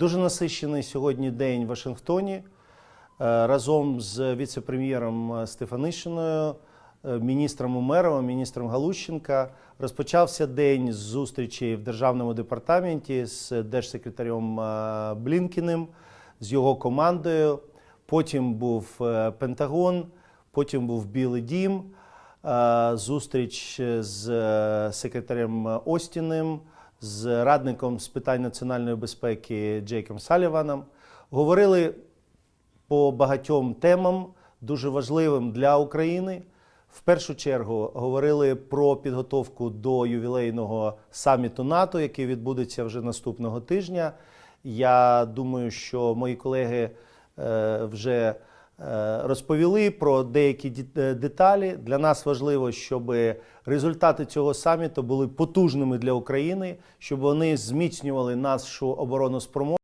Дуже насичений сьогодні день в Вашингтоні. Е, Разом з віце-прем'єром е, Стефанишиною, е, міністром Умеровим, міністром Галущенка розпочався день з зустрічі в державному департаменті з держсекретарем Блінкіним, з його командою. Потім був Пентагон, потім був Білий Дім, зустріч з секретарем Остіним, з радником з питань національної безпеки Джейком Саліваном. Говорили по багатьом темам, дуже важливим для України. В першу чергу говорили про підготовку до ювілейного саміту НАТО, який відбудеться вже наступного тижня. Я думаю, що мої колеги е, вже розповіли про деякі е, деталі. Для нас важливо, щоб результати цього саміту були потужними для України, щоб вони зміцнювали нашу оборонну